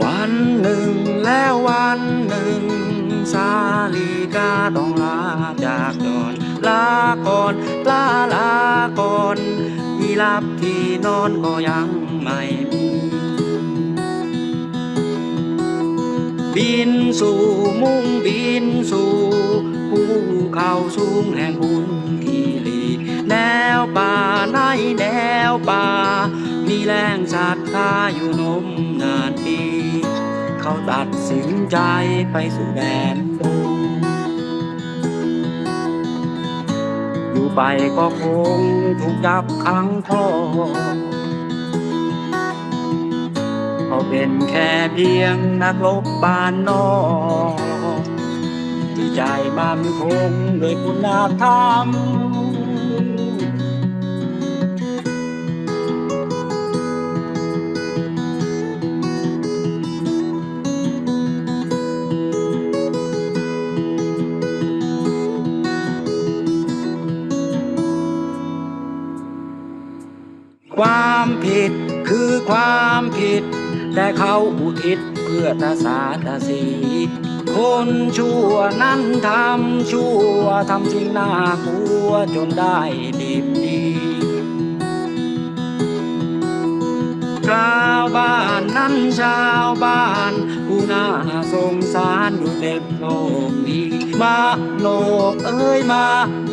วันหนึ่งแล้ววันหนึ่ง สาลีกาต้องลาจากจรลาก่อนลาลาก่อนที่หลับที่นอนก็ยังไม่มีบินสู่มุ่งบินสู่ภู แรงศรัทธาอยู่นมนานปี เขาตัดสินใจไปสู่แดนดงอยู่ไปก็คงถูกจับขังทอเขาเป็นแค่เพียงนักลบบ้านนอกที่ใจมันคงด้วยคุณธรรม ความผิดคือความผิด แต่เขาอุทิศเพื่อตาสาตาสี คนชั่วนั้นทำชั่วทำสิ่งน่ากลัวจนได้ดีดีชาวบ้านนั้นชาวบ้าน น่าสงสารอยู่เต็มโลกนี้มาโลกเอ้ยมา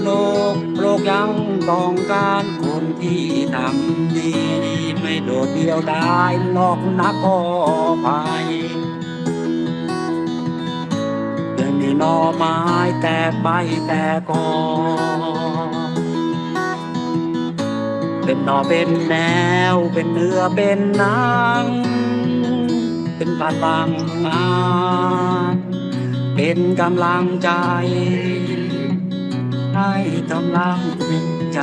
โลกโลกยังต้องการคนที่ทำดี ไม่โดดเดียวได้หลอกนักก็ภัยเรื่องนี้หนอไม้แตกใบแตกกอเป็นนอเป็นแนวเป็นเนื้อเป็นหนัง เป็นพลังงานเป็นกำลังใจ ให้กำลังใจ